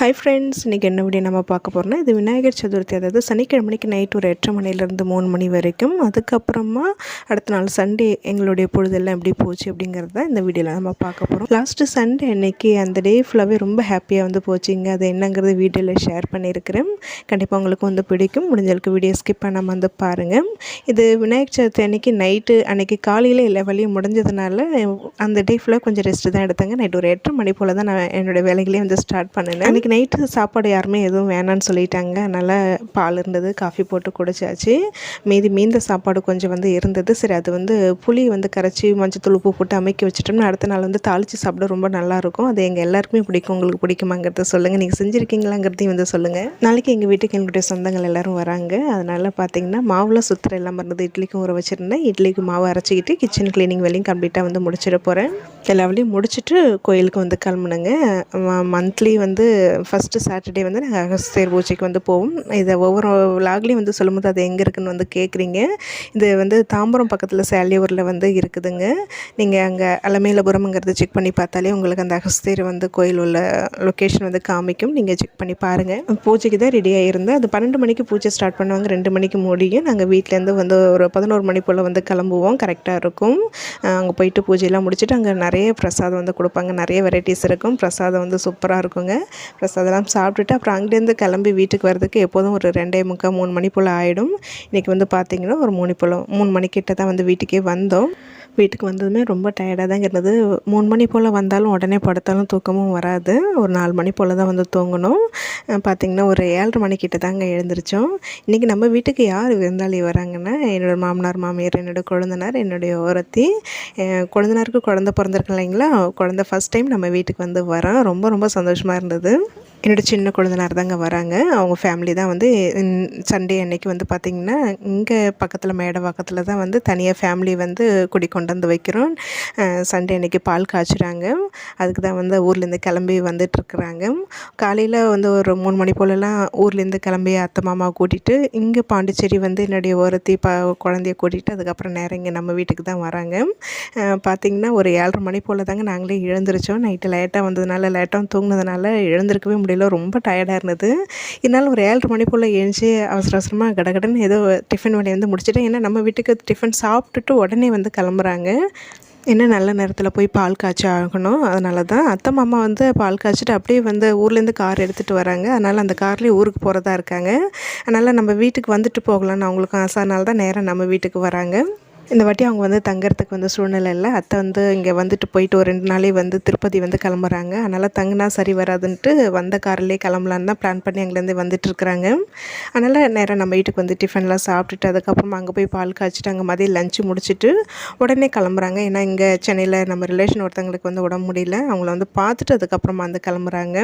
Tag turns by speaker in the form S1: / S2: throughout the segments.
S1: Hi friends இன்றைக்கி என்ன video நம்ம பார்க்க போகிறோம்னா இது விநாயகர் சதுர்த்தி அதாவது சனிக்கிழமைக்கு நைட் ஒரு எட்டரை மணிலேருந்து மூணு மணி வரைக்கும். அதுக்கப்புறமா அடுத்த நாள் சண்டே எங்களுடைய பொழுதெல்லாம் எப்படி போச்சு அப்படிங்கிறத இந்த வீடியோவில் நம்ம பார்க்க போகிறோம் லாஸ்ட்டு சண்டே அன்னைக்கு அந்த டே ஃபுல்லாகவே ரொம்ப ஹாப்பியாக வந்து போச்சுங்க. அது என்னங்கிறது வீடியோவில் ஷேர் பண்ணியிருக்கிறேன் கண்டிப்பாக உங்களுக்கு வந்து பிடிக்கும். முடிஞ்சளவுக்கு வீடியோ ஸ்கிப் பண்ணாமல் வந்து பாருங்கள் இது விநாயகர் சதுர்த்தி அன்னைக்கு நைட்டு அன்னைக்கு காலையில் எல்லா வேலையும் முடிஞ்சதுனால அந்த டே ஃபுல்லாக கொஞ்சம் ரெஸ்ட்டு தான் எடுத்தாங்க. நைட் ஒரு எட்டரை மணி போல் தான் நான் என்னோடய வேலைகளையும் வந்து ஸ்டார்ட் பண்ணினேன். அன்றைக்கி நைட்டு சாப்பாடு யாருமே எதுவும் வேணான்னு சொல்லிட்டாங்க. அதனால் பால் இருந்தது காஃபி போட்டு குடிச்சாச்சு. மீதி மீந்த சாப்பாடு கொஞ்சம் வந்து இருந்தது. சரி அது வந்து புளி வந்து கரைச்சி மஞ்சத்தூள் உப்பு போட்டு அமைக்க வச்சுட்டோம்னா அடுத்த நாள் வந்து தாளித்து சாப்பிட ரொம்ப நல்லாயிருக்கும் அது எங்கள் எல்லாருக்குமே பிடிக்கும். உங்களுக்கு பிடிக்குமாங்கிறத சொல்லுங்கள் நீங்கள் செஞ்சுருக்கீங்களாங்கிறதையும் வந்து சொல்லுங்கள் நாளைக்கு எங்கள் வீட்டுக்கு எங்களுடைய சொந்தங்கள் எல்லோரும் வராங்க. அதனால் பார்த்தீங்கன்னா மாவுலாம் சுற்றுற எல்லாம் இருந்தது. இட்லிக்கும் ஊற வச்சுருந்தேன். இட்லிக்கு மாவு அரைச்சிக்கிட்டு கிச்சன் க்ளீனிங் வேலையும் கம்ப்ளீட்டாக வந்து முடிச்சிட போகிறேன் எல்லா வேலையும் முடிச்சுட்டு கோயிலுக்கு வந்து கிளம்புனுங்க. மந்த்லி வந்து ஃபஸ்ட்டு சாட்டர்டே வந்து நாங்கள் அகஸ்தியர் பூஜைக்கு வந்து போவோம். இதை ஒவ்வொரு விலாக்லேயும் வந்து சொல்லும்போது அது எங்கே இருக்குதுன்னு வந்து கேட்குறீங்க இது வந்து தாம்பரம் பக்கத்தில் சேலியூரில் வந்து இருக்குதுங்க. நீங்கள் அங்கே அலமேலபுரம்ங்கிறது செக் பண்ணி பார்த்தாலே உங்களுக்கு அந்த அகஸ்தியர் வந்து கோயில் உள்ள லொக்கேஷன் வந்து காமிக்கும். நீங்கள் செக் பண்ணி பாருங்கள் பூஜைக்கு தான் ரெடியாக இருந்தேன் அது பன்னெண்டு மணிக்கு பூஜை ஸ்டார்ட் பண்ணுவாங்க. ரெண்டு மணிக்கு முடியும். நாங்கள் வீட்டிலேருந்து வந்து ஒரு பதினோரு மணி போல் வந்து கிளம்புவோம். கரெக்டாக இருக்கும். அங்கே போயிட்டு பூஜையெல்லாம் முடிச்சுட்டு அங்கே நிறைய பிரசாதம் வந்து கொடுப்பாங்க. நிறைய வெரைட்டிஸ் இருக்கும். பிரசாதம் வந்து சூப்பராக இருக்குங்க. ப்ளஸ் அதெல்லாம் சாப்பிட்டுட்டு அப்புறம் அங்கேருந்து கிளம்பி வீட்டுக்கு வரதுக்கு எப்போதும் ஒரு ரெண்டே முக்கால் மூணு மணி போல் ஆகிடும் இன்றைக்கி வந்து பார்த்திங்கன்னா ஒரு மூணு போல் மூணு மணிக்கிட்ட தான் வந்து வீட்டுக்கே வந்தோம். வீட்டுக்கு வந்ததுமே ரொம்ப டயர்டாக தான் இருந்தது. மூணு மணி போல் வந்தாலும் உடனே படுத்தாலும் தூக்கமும் வராது. ஒரு நாலு மணி போல் தான் வந்து தூங்கணும். பார்த்திங்கன்னா ஒரு ஏழரை மணிக்கிட்ட தாங்க எழுந்திரிச்சோம். இன்றைக்கி நம்ம வீட்டுக்கு யார் விருந்தாளி வராங்கன்னா என்னோடய மாமனார் மாமியார் என்னோடய குழந்தனார் என்னுடைய ஒருத்தி. குழந்தனாருக்கு குழந்த பிறந்திருக்கு இல்லைங்களா? குழந்த ஃபஸ்ட் டைம் நம்ம வீட்டுக்கு வந்து வரோம் ரொம்ப ரொம்ப சந்தோஷமாக இருந்தது. என்னோடய சின்ன குழந்தனார் தாங்க வராங்க. அவங்க ஃபேமிலி தான் வந்து சண்டே அன்னைக்கு வந்து பார்த்திங்கன்னா இங்கே பக்கத்தில் மேடை பக்கத்தில் தான் வந்து தனியாக ஃபேமிலி வந்து குடி கொண்டு வந்து வைக்கிறோம் சண்டே அன்னைக்கு பால் காய்ச்சுறாங்க. அதுக்கு தான் வந்து ஊர்லேருந்து கிளம்பி வந்துட்டுருக்குறாங்க காலையில் வந்து ஒரு மூணு மணி போலலாம் ஊர்லேருந்து கிளம்பி அத்தை மாமா கூட்டிகிட்டு இங்கே பாண்டிச்சேரி வந்து என்னுடைய ஒருத்தி பா குழந்தைய கூட்டிகிட்டு அதுக்கப்புறம் நேரம் இங்கே நம்ம வீட்டுக்கு தான் வராங்க. பார்த்திங்கன்னா ஒரு ஏழரை மணி போல் தாங்க நாங்களே எழுந்திரிச்சோம். நைட்டு லேட்டாக வந்ததுனால லேட்டாக தூங்கினதுனால எழுந்திருக்கவே முடியும் முடியல ரொம்ப டயர்டாக இருந்தது. இருந்தாலும் ஒரு ஏழரை மணி போல் எழுந்து அவசர அவசரமாக கடகடன்னு ஏதோ டிஃபன் வேலையை வந்து முடிச்சுட்டேன். ஏன்னா நம்ம வீட்டுக்கு டிஃபன் சாப்பிட்டுட்டு உடனே வந்து கிளம்புறாங்க. என்ன நல்ல நேரத்தில் போய் பால் காய்ச்சி ஆகணும். அதனால தான் அத்தை மாமா வந்து பால் காய்ச்சிட்டு அப்படியே வந்து ஊர்லேருந்து கார் எடுத்துகிட்டு வராங்க. அதனால் அந்த கார்லேயே ஊருக்கு போகிறதா இருக்காங்க. அதனால் நம்ம வீட்டுக்கு வந்துட்டு போகலான்னு அவங்களுக்கும் ஆசை. அதனால தான் நேராக நம்ம வீட்டுக்கு வராங்க. இந்த வாட்டி அவங்க வந்து தங்குறதுக்கு வந்து சூழ்நிலை இல்லை. அத்தை வந்து இங்கே வந்துட்டு போயிட்டு ஒரு ரெண்டு நாளே வந்து திருப்பதி வந்து கிளம்புறாங்க. அதனால் தங்கினா சரி வராதுன்ட்டு வந்த கார்லேயே கிளம்பலான்னு தான் பிளான் பண்ணி அங்கேருந்து வந்துட்டுருக்குறாங்க அதனால் நேராக நம்ம வீட்டுக்கு வந்து டிஃபன்லாம் சாப்பிட்டுட்டு அதுக்கப்புறமா அங்கே போய் பால் காய்ச்சிட்டு அங்கே மதியம் லஞ்சு முடிச்சுட்டு உடனே கிளம்புறாங்க. ஏன்னா இங்கே சென்னையில் நம்ம ரிலேஷன் ஒருத்தங்களுக்கு வந்து உடம்பு முடியல. அவங்கள வந்து பார்த்துட்டு அதுக்கப்புறமா வந்து கிளம்புறாங்க.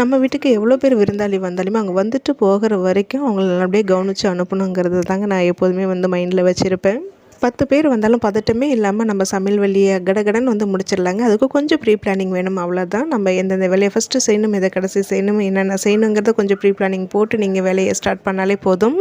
S1: நம்ம வீட்டுக்கு எவ்வளோ பேர் விருந்தாளி வந்தாலுமே அங்கே வந்துட்டு போகிற வரைக்கும் அவங்கள அப்படியே கவனித்து அனுப்பணுங்கிறது தாங்க நான் எப்போதுமே வந்து மைண்டில் வச்சுருப்பேன். பத்து பேர் வந்தாலும் பதட்டமே இல்லாமல் நம்ம சமையல் வேலையை கடகடன் வந்து முடிச்சிடலாங்க. அதுக்கு கொஞ்சம் ப்ரீ பிளானிங் வேணும் அவ்வளோதான் நம்ம எந்தெந்த வேலையை ஃபஸ்ட்டு செய்யணும் எதை கடைசி செய்யணும் என்னென்ன செய்யணுங்கிறத கொஞ்சம் ப்ரீ பிளானிங் போட்டு நீங்கள் வேலையை ஸ்டார்ட் பண்ணாலே போதும்.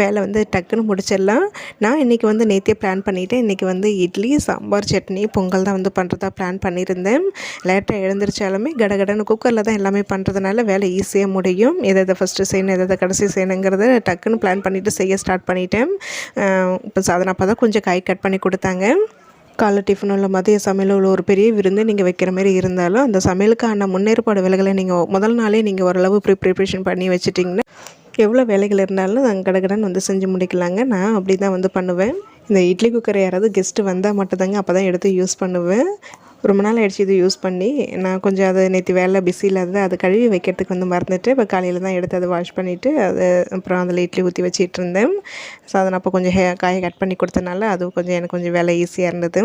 S1: வேலை வந்து டக்குன்னு முடிச்சிடலாம். நான் இன்றைக்கி வந்து நேற்றே பிளான் பண்ணிவிட்டேன் இன்றைக்கி வந்து இட்லி சாம்பார் சட்னி பொங்கல் தான் வந்து பண்ணுறதா பிளான் பண்ணியிருந்தேன். லேட்டாக எழுந்திரிச்சாலுமே கடகடன்னு குக்கரில் தான் எல்லாமே பண்ணுறதுனால வேலை ஈஸியாக முடியும். எதை எதை ஃபஸ்ட்டு செய்யணும் எதை கடைசி செய்யணுங்கிறத டக்குன்னு பிளான் பண்ணிவிட்டு செய்ய ஸ்டார்ட் பண்ணிட்டேன். இப்போ சாதனை அப்போ தான் கொஞ்சம் காய் கட் பண்ணி கொடுத்தாங்க. காலை டிஃபனில் மதிய சமையலில் ஒரு பெரிய விருந்து நீங்கள் வைக்கிற மாதிரி இருந்தாலும் அந்த சமையலுக்கான முன்னேற்பாடு வேலைகளை நீங்கள் முதல் நாளே நீங்கள் ஓரளவு ப்ரி ப்ரிப்ரேஷன் பண்ணி வச்சுட்டிங்கன்னா எவ்வளோ வேலைகள் இருந்தாலும் நாங்கள் கடகடன் வந்து செஞ்சு முடிக்கலாங்க. நான் அப்படி தான் வந்து பண்ணுவேன். இந்த இட்லி குக்கரை யாராவது கெஸ்ட்டு வந்தால் மட்டும்தாங்க அப்போ தான் எடுத்து யூஸ் பண்ணுவேன். ரொம்ப நாள் ஆயிடுச்சு இது யூஸ் பண்ணி. நான் கொஞ்சம் அதை நேற்று வேலை பிஸி அது அதை கழுவி வைக்கிறதுக்கு வந்து மறந்துட்டு இப்போ காலையில் தான் எடுத்து அதை வாஷ் பண்ணிவிட்டு அது அப்புறம் அதில் இட்லி ஊற்றி வச்சிட்டு இருந்தேன். ஸோ அதை நான் அப்போ கொஞ்சம் ஹே காயை கட் பண்ணி கொடுத்தனால அதுவும் கொஞ்சம் எனக்கு கொஞ்சம் வேலை ஈஸியாக இருந்தது.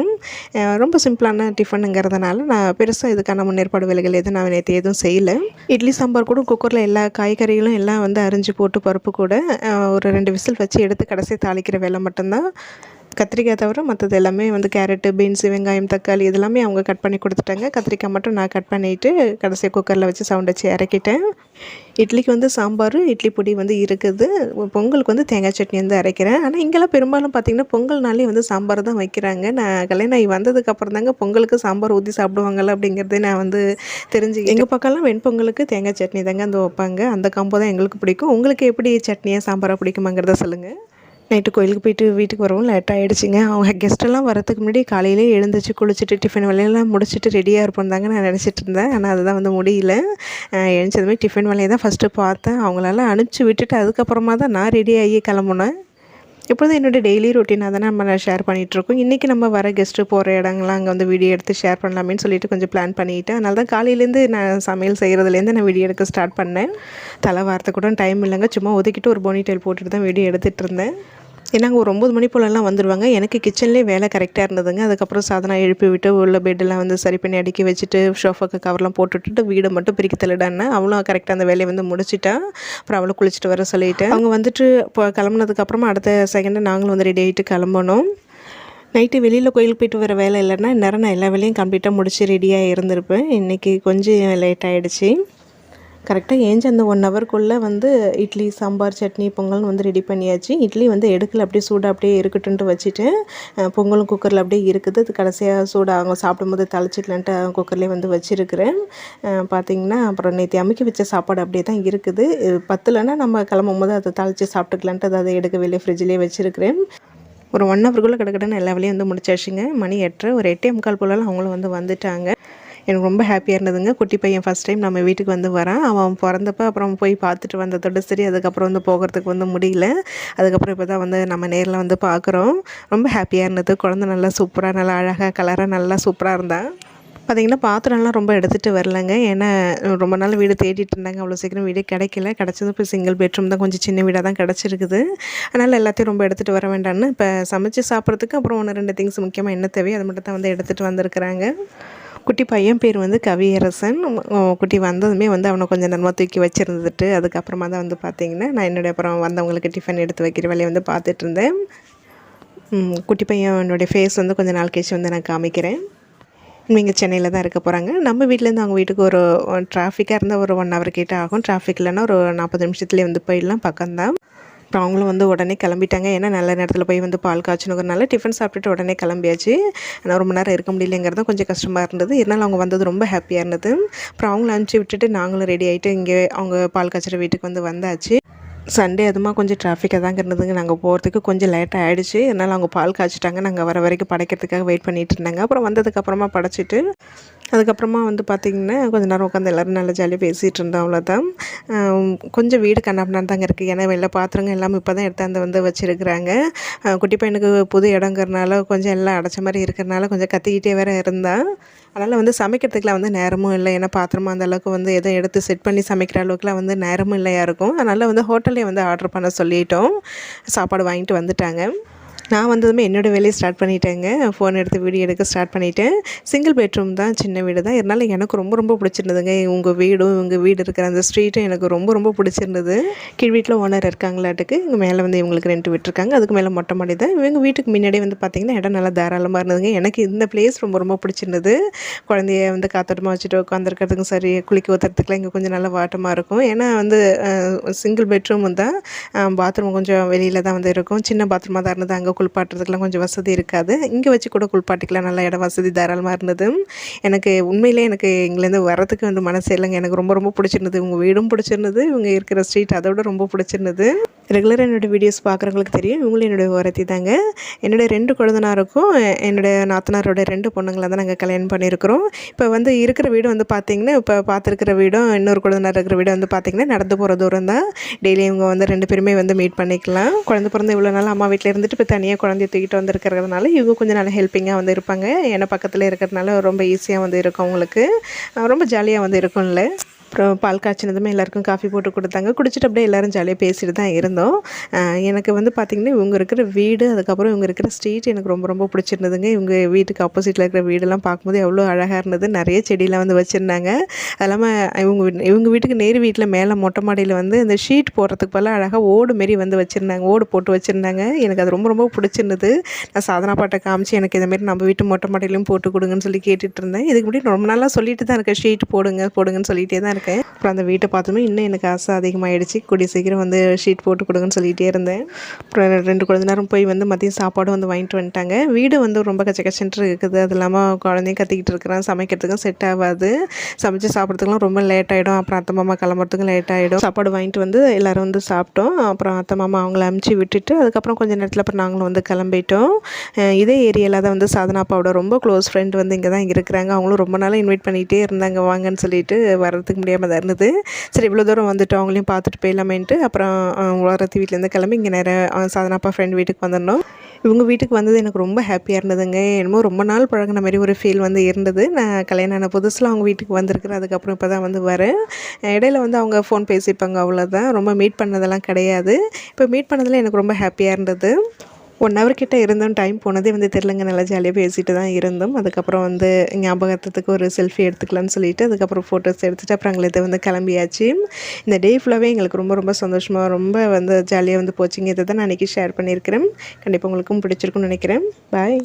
S1: ரொம்ப சிம்பிளான டிஃபனுங்கிறதுனால நான் பெருசாக இதுக்கான முன்னேற்பாடு வேலைகள் எதுவும் நான் நேற்று எதுவும் செய்யலை. இட்லி சாம்பார் கூட குக்கரில் எல்லா காய்கறிகளும் எல்லாம் வந்து அரிஞ்சு போட்டு பருப்பு கூட ஒரு ரெண்டு விசில் வச்சு எடுத்து கடைசி தாளிக்கிற வேலை மட்டும்தான். கத்திரிக்காய் தவிர மற்றது எல்லாமே வந்து கேரட்டு பீன்ஸு வெங்காயம் தக்காளி இதெல்லாமே அவங்க கட் பண்ணி கொடுத்துட்டாங்க. கத்திரிக்காய் மட்டும் நான் கட் பண்ணிவிட்டு கடைசியாக குக்கரில் வச்சு சவுண்ட் வச்சு இறக்கிட்டேன். இட்லிக்கு வந்து சாம்பார் இட்லி பொடி வந்து இருக்குது. பொங்கலுக்கு வந்து தேங்காய் சட்னி வந்து அரைக்கிறேன். ஆனால் இங்கெல்லாம் பெரும்பாலும் பார்த்திங்கன்னா பொங்கல்னாலே வந்து சாம்பார் தான் வைக்கிறாங்க. நான் கல்யாணம் ஆகி வந்ததுக்கப்புறம் தாங்க பொங்கலுக்கு சாம்பார் ஊற்றி சாப்பிடுவாங்கள்ல அப்படிங்கிறதே நான் வந்து தெரிஞ்சு எங்கள் பக்கம்லாம் வெண்பொங்கலுக்கு தேங்காய் சட்னி தாங்க வந்து வைப்பாங்க. அந்த காம்போ தான் எங்களுக்கு பிடிக்கும். உங்களுக்கு எப்படி சட்னியாக சாம்பாராக பிடிக்குமாங்கிறத சொல்லுங்கள் நைட்டு கோயிலுக்கு போயிட்டு வீட்டுக்கு வரவும் லேட் ஆகிடுச்சிங்க அவங்க கெஸ்ட்டெல்லாம் வரதுக்கு முன்னாடி காலையிலே எழுந்திரிச்சு குளிச்சுட்டு டிஃபன் வேலையெல்லாம் முடிச்சுட்டு ரெடியாக இருப்போம் தாங்க நான் நினச்சிட்டு இருந்தேன். ஆனால் அதுதான் வந்து முடியல. எழுந்ததுமே டிஃபன் வேலையை தான் ஃபஸ்ட்டு பார்த்தேன். அவங்களெல்லாம் அனுப்பிச்சி விட்டுட்டு அதுக்கப்புறமா தான் நான் ரெடி ஆகி கிளம்புனேன். எப்பொழுதும் என்னோடய டெய்லி ரொட்டீனாக தானே நம்ம ஷேர் பண்ணிகிட்ருக்கோம் இன்றைக்கி நம்ம வர கெஸ்ட்டு போகிற இடங்கள்லாம் அங்கே வந்து வீடியோ எடுத்து ஷேர் பண்ணலாமேன்னு சொல்லிட்டு கொஞ்சம் பிளான் பண்ணிவிட்டேன் அதனால தான் காலையிலேருந்து நான் சமையல் செய்கிறதுலேருந்து நான் வீடியோ எடுக்க ஸ்டார்ட் பண்ணேன். தலை வாரத்துக்கு கூட டைம் இல்லைங்க. சும்மா ஒதுக்கிட்டு ஒரு போனி டெயில் போட்டுட்டு தான் வீடியோ எடுத்துகிட்டு இருந்தேன். ஏன்னா ஒரு ஒம்பது மணி போலலாம் வந்துடுவாங்க எனக்கு கிச்சன்லேயே வேலை கரெக்டாக இருந்ததுங்க. அதுக்கப்புறம் சாதனா எழுப்பி விட்டு உள்ள பெட்டெல்லாம் வந்து சரி பண்ணி அடுக்கி வச்சுட்டு ஷோஃபாக்கு கவர்லாம் போட்டுவிட்டு வீடை மட்டும் பிரிக்க தள்ளிடான்னு அவளும் கரெக்டாக அந்த வேலையை வந்து முடிச்சிட்டா. அப்புறம் அவளை குளிச்சுட்டு வர சொல்லிட்டு. அவங்க வந்துட்டு இப்போ கிளம்புனதுக்கப்புறமா அடுத்த செகண்டு நாங்களும் வந்து ரெடி ஆகிட்டு கிளம்பணும். நைட்டு வெளியில் கோயிலுக்கு போயிட்டு வர வேலை இல்லைன்னா நேரம் நான் எல்லா வேலையும் கம்ப்ளீட்டாக முடிச்சு ரெடியாக இருந்திருப்பேன். இன்றைக்கி கொஞ்சம் லேட் ஆகிடுச்சி கரெக்டாக ஏஞ்சி அந்த ஒன் ஹவருக்குள்ளே வந்து இட்லி சாம்பார் சட்னி பொங்கல்னு வந்து ரெடி பண்ணியாச்சு. இட்லி வந்து எடுக்கல அப்படியே சூடாக அப்படியே இருக்கட்டுன்ட்டு வச்சுட்டு பொங்கலும் குக்கரில் அப்படியே இருக்குது. அது கடைசியாக சூடாக அவங்க சாப்பிடும்போது தழைச்சிக்கலான்ட்டு குக்கர்லேயே வந்து வச்சுருக்கிறேன். பார்த்திங்கன்னா அப்புறம் நேற்று அமைக்க வச்ச சாப்பாடு அப்படியே தான் இருக்குது. பத்துலன்னா நம்ம கிளம்பும் போது அதை தலைச்சி சாப்பிட்டுக்கலான்ட்டு அதை எடுக்க வெளியே ஃப்ரிட்ஜ்லேயே வச்சுருக்கிறேன். ஒரு ஒன் ஹவருக்குள்ளே கிடக்கிட்டன்னு எல்லா வேலையும் வந்து முடிச்சாச்சுங்க. மணி எட்டு ஒரு எட்டே முக்கால் போலலாம் அவங்களும் வந்து வந்துட்டாங்க. எனக்கு ரொம்ப ஹாப்பியாக இருந்ததுங்க. குட்டி பையன் ஃபஸ்ட் டைம் நம்ம வீட்டுக்கு வந்து வரான். அவன் பிறந்தப்ப அப்புறம் போய் பார்த்துட்டு வந்ததோட சரி அதுக்கப்புறம் வந்து போகிறதுக்கு வந்து முடியல. அதுக்கப்புறம் இப்போ தான் வந்து நம்ம நேரில் வந்து பார்க்குறோம் ரொம்ப ஹாப்பியாக இருந்தது. குழந்த நல்லா சூப்பராக நல்லா அழகாக கலராக நல்லா சூப்பராக இருந்தான் பார்த்திங்கன்னா பாத்திரம்லாம் ரொம்ப எடுத்துகிட்டு வரலங்க. ஏன்னா ரொம்ப நாள் வீடு தேடிட்டு இருந்தாங்க. அவ்வளோ சீக்கிரம் வீடு கிடைக்கல. கிடச்சது இப்போ சிங்கிள் பெட்ரூம் தான். கொஞ்சம் சின்ன வீடாக தான் கிடச்சிருக்குது. அதனால் எல்லாத்தையும் ரொம்ப எடுத்துகிட்டு வர வேண்டாம்னு இப்போ சமைச்சு சாப்பிட்றதுக்கு அப்புறம் ஒன்று ரெண்டு திங்ஸ் முக்கியமாக என்ன தேவையோ அதை மட்டும் தான் வந்து எடுத்துகிட்டு வந்திருக்கிறாங்க. குட்டி பையன் பேர் வந்து கவியரசன். குட்டி வந்ததுமே வந்து அவனை கொஞ்சம் நேரமாக தூக்கி வச்சுருந்துட்டு அதுக்கப்புறமா தான் வந்து பார்த்திங்கன்னா நான் என்னுடைய அப்புறம் வந்தவங்களுக்கு டிஃபன் எடுத்து வைக்கிற வேலையை வந்து பார்த்துட்டு இருந்தேன். குட்டி பையனுடைய ஃபேஸ் வந்து கொஞ்சம் நாள் கழிச்சு வந்து நான் காமிக்கிறேன். நீங்கள் சென்னையில் தான் இருக்க போகிறாங்க நம்ம வீட்டிலேருந்து அவங்க வீட்டுக்கு ஒரு டிராஃபிக்காக இருந்தால் ஒரு ஒன் ஹவர் கிட்டே ஆகும். டிராஃபிக் இல்லைன்னா ஒரு நாற்பது நிமிஷத்துலேயே வந்து போயிடலாம் பக்கம்தான். அப்புறம் அவங்களும் வந்து உடனே கிளம்பிட்டாங்க. ஏன்னா நல்ல நேரத்தில் போய் வந்து பால் காய்ச்சணுங்கிறனால டிஃபன் சாப்பிட்டுட்டு உடனே கிளம்பியாச்சு. ஆனால் ரொம்ப நேரம் இருக்க முடியலைங்கிறது கொஞ்சம் கஷ்டமாக இருந்தது. இருந்தாலும் அவங்க வந்தது ரொம்ப ஹாப்பியாக இருந்தது. அப்புறம் அவங்கள அனுப்பிச்சி விட்டுட்டு நாங்களும் ரெடி ஆகிட்டு இங்கே அவங்க பால் காய்ச்சிற வீட்டுக்கு வந்து வந்தாச்சு. சண்டே அதுமா கொஞ்சம் டிராஃபிக்காக தாங்க இருந்ததுங்க நாங்கள் போகிறதுக்கு கொஞ்சம் லேட்டாக ஆகிடுச்சு அதனால் அவங்க பால் காய்ச்சிட்டாங்க. நாங்கள் வர வரைக்கும் படைக்கிறதுக்காக வெயிட் பண்ணிகிட்டு இருந்தாங்க. அப்புறம் வந்ததுக்கப்புறமா படைச்சிட்டு அதுக்கப்புறமா வந்து பார்த்திங்கன்னா கொஞ்சம் நேரம் உட்காந்து எல்லோரும் நல்லா ஜாலியாக பேசிகிட்டு இருந்தோம் அவ்வளோதான் கொஞ்சம் வீடு கண்ணாப்பினான் தாங்க இருக்குது ஏன்னா வெளில பாத்திரங்க எல்லாமே இப்போ தான் எடுத்தாந்து வந்து வச்சுருக்குறாங்க. குட்டி பையனுக்கு புது இடங்கிறனால கொஞ்சம் எல்லாம் அடைச்ச மாதிரி இருக்கிறனால கொஞ்சம் கத்திக்கிட்டே வேறு இருந்தான் அதனால் வந்து சமைக்கிறதுக்குலாம் வந்து நேரமும் இல்லை. ஏன்னா பாத்திரமா அந்த அளவுக்கு வந்து எதுவும் எடுத்து செட் பண்ணி சமைக்கிற அளவுக்குலாம் வந்து நேரமும் இல்லையா இருக்கும். அதனால் வந்து ஹோட்டல்லே வந்து ஆர்டர் பண்ண சொல்லிட்டோம். சாப்பாடு வாங்கிட்டு வந்துட்டாங்க. நான் வந்ததுமே என்னோடய வேலையை ஸ்டார்ட் பண்ணிட்டேங்க. ஃபோன் எடுத்து வீடியோ எடுக்க ஸ்டார்ட் பண்ணிவிட்டேன் சிங்கிள் பெட்ரூம் தான் சின்ன வீடு தான். இருந்தாலும் எனக்கு ரொம்ப ரொம்ப பிடிச்சிருந்ததுங்க. உங்கள் வீடும் உங்கள் வீடு இருக்கிற அந்த ஸ்ட்ரீட்டும் எனக்கு ரொம்ப ரொம்ப பிடிச்சிருந்தது. கீழ் வீட்டில் ஓனர் இருக்காங்களாட்டுக்கு இங்கே மேலே வந்து இவங்களுக்கு ரெண்டு விட்டுருக்காங்க அதுக்கு மேலே மொட்டை மாடி தான். இவங்க வீட்டுக்கு முன்னாடியே வந்து பார்த்திங்கன்னா இடம் நல்லா தாராளமாக இருந்ததுங்க. எனக்கு இந்த பிளேஸ் ரொம்ப ரொம்ப பிடிச்சிருந்தது. குழந்தைய வந்து காத்தோட்டமாக வச்சுட்டு உட்காந்துருக்கிறதுக்கும் சரி குளிக்க ஊற்றுறதுக்குலாம் இங்கே கொஞ்சம் நல்லா வாட்டமாக இருக்கும். ஏன்னா வந்து சிங்கிள் பெட்ரூம் தான். பாத்ரூம் கொஞ்சம் வெளியில் தான் வந்து இருக்கும். சின்ன பாத்ரூமாக தான் இருந்தது. அங்கே குளிப்பாட்டுறதுக்கெலாம் கொஞ்சம் வசதி இருக்காது. இங்கே வச்சு கூட குளிப்பாட்டிக்கலாம். நல்லா இடம் வசதி தாராளமாக இருந்தது. எனக்கு உண்மையிலே எனக்கு இங்கேருந்து வரதுக்கு வந்து மனசு இல்லைங்க. எனக்கு ரொம்ப ரொம்ப பிடிச்சிருந்தது. உங்கள் வீடும் பிடிச்சிருந்தது. இவங்க இருக்கிற ஸ்ட்ரீட் அதோட ரொம்ப பிடிச்சிருந்தது. ரெகுலராக என்னோடய வீடியோஸ் பார்க்குறவங்களுக்கு தெரியும். இவங்களும் என்னுடைய உரத்தி தாங்க. என்னுடைய ரெண்டு குழந்தனாருக்கும் என்னுடைய நாத்தனாரோட ரெண்டு பொண்ணுங்களை தான் நாங்கள் கல்யாணம் பண்ணியிருக்கிறோம். இப்போ வந்து இருக்கிற வீடு வந்து பார்த்திங்கன்னா இப்போ பார்த்துருக்கிற வீடும் இன்னொரு குழந்தைனார் இருக்கிற வீடு வந்து பார்த்திங்கன்னா நடந்து போகிற தூரம் தான். டெய்லி இவங்க வந்து ரெண்டு பேருமே வந்து மீட் பண்ணிக்கலாம். குழந்தை பிறந்த இவ்வளோ நாள் அம்மா வீட்டில் இருந்துட்டு இப்போ தனியாக குழந்தைய தூக்கிட்டு வந்துருக்கிறதுனால இவங்க கொஞ்சம் நல்லா ஹெல்ப்பிங்காக வந்து இருப்பாங்க. ஏன்னா பக்கத்தில் இருக்கிறதுனால ரொம்ப ஈஸியாக வந்து இருக்கும் அவங்களுக்கு. ரொம்ப ஜாலியாக வந்து இருக்கும்ல. அப்புறம் பால் காய்ச்சினதுமே எல்லாருக்கும் காஃபி போட்டு கொடுத்தாங்க. குடிச்சிட்டு அப்படியே எல்லோரும் ஜாலியாக பேசிட்டு தான் இருந்தோம். எனக்கு வந்து பார்த்திங்கன்னா இவங்க இருக்கிற வீடு அதுக்கப்புறம் இவங்க இருக்கிற ஸ்ட்ரீட் எனக்கு ரொம்ப ரொம்ப பிடிச்சிருந்ததுங்க. இவங்க வீட்டுக்கு ஆப்போசிட்டில் இருக்கிற வீடெல்லாம் பார்க்கும்போது எவ்வளோ அழகாக இருந்தது. நிறைய செடியெலாம் வந்து வச்சுருந்தாங்க. அது இல்லாமல் இவங்க இவங்க வீட்டுக்கு நேர் வீட்டில் மேலே மொட்டை மாடியில் வந்து இந்த ஷீட் போடுறதுக்கு பதிலாக அழகாக ஓடு மாரி வந்து வச்சுருந்தாங்க. ஓடு போட்டு வச்சுருந்தாங்க. எனக்கு அது ரொம்ப ரொம்ப பிடிச்சிருந்தது. நான் சாதனா பாட்டை காமிச்சு எனக்கு இதே நம்ம வீட்டு மொட்டை மாடியிலையும் போட்டு கொடுங்கன்னு சொல்லி கேட்டுட்டு இருந்தேன். இதுக்கு முன்னாடி ரொம்ப நாளாக சொல்லிட்டு தான் இருக்கேன். ஷீட் போடுங்க போடுங்கன்னு சொல்லிகிட்டே தான் இருக்கேன். அப்புறம் அந்த வீட்டை பார்த்தோமே இன்னும் எனக்கு ஆசை அதிகமாகிடுச்சு கூடிய சீக்கிரம் வந்து ஷீட் போட்டு கொடுங்கன்னு சொல்லிகிட்டே இருந்தேன். அப்புறம் ரெண்டு குழந்தை நேரம் போய் வந்து மதியம் சாப்பாடும் வந்து வாங்கிட்டு வந்துட்டாங்க. வீடு வந்து ரொம்ப கச்ச கச்சன்ட்டு இருக்குது. அது இல்லாமல் குழந்தையும் கத்திக்கிட்டு இருக்கிறான். சமைக்கிறதுக்கும் செட் ஆகாது. சமைச்சு சாப்பிட்றதுக்குலாம் ரொம்ப லேட் ஆகிடும் அப்புறம் அத்தை மாமா கிளம்புறதுக்கும் லேட் ஆகிடும் சாப்பாடு வாங்கிட்டு வந்து எல்லோரும் வந்து சாப்பிட்டோம். அப்புறம் அத்தை மாமா அவங்கள அமுச்சு விட்டுட்டு அதுக்கப்புறம் கொஞ்சம் நேரத்தில் அப்புறம் நாங்களும் வந்து கிளம்பிட்டோம். இதே ஏரியாவில் தான் வந்து சாதனா அப்பாவோட ரொம்ப க்ளோஸ் ஃப்ரெண்ட் வந்து இங்கே தான் இருக்கிறாங்க. அவங்களும் ரொம்ப நாளாக இன்வைட் பண்ணிகிட்டே இருந்தாங்க. வாங்கன்னு சொல்லிட்டு வரதுக்கு முடியாமல் தான் இருந்தது. சரி இவ்வளோ தூரம் வந்துட்டு அவங்களையும் பார்த்துட்டு போயிடலாமேன்ட்டு அப்புறம் உலகத்தி வீட்டிலேருந்து கிளம்பி இங்கே நேராக சாதனாப்பா ஃப்ரெண்ட் வீட்டுக்கு வந்திருந்தோம் இவங்க வீட்டுக்கு வந்தது எனக்கு ரொம்ப ஹாப்பியாக இருந்ததுங்க. என்னமோ ரொம்ப நாள் பழகின மாதிரி ஒரு ஃபீல் வந்து இருந்தது. நான் கல்யாணம் ஆன புதுசில் அவங்க வீட்டுக்கு வந்திருக்கிறேன். அதுக்கப்புறம் இப்போ தான் வந்து வரேன். இடையில வந்து அவங்க ஃபோன் பேசிப்பாங்க அவ்வளோதான் ரொம்ப மீட் பண்ணதெல்லாம் கிடையாது. இப்போ மீட் பண்ணதில் எனக்கு ரொம்ப ஹாப்பியாக இருந்தது. ஒன் ஹவர் கிட்டே இருந்தோம் டைம் போனதே வந்து தெரிலங்க நல்லா ஜாலியாக பேசிட்டு தான் இருந்தோம். அதுக்கப்புறம் வந்து ஞாபகத்துக்கு ஒரு செல்ஃபி எடுத்துக்கலாம்னு சொல்லிட்டு அதுக்கப்புறம் ஃபோட்டோஸ் எடுத்துகிட்டு அப்புறம் எங்களுக்கு வந்து கிளம்பியாச்சு. இந்த டே ஃபுல்லாகவே எங்களுக்கு ரொம்ப ரொம்ப சந்தோஷமாக ரொம்ப வந்து ஜாலியாக வந்து போச்சுங்க. இதை தான் நான் அன்றைக்கி ஷேர் பண்ணியிருக்கிறேன். கண்டிப்பாக உங்களுக்கும் பிடிச்சிருக்குன்னு நினைக்கிறேன். பாய்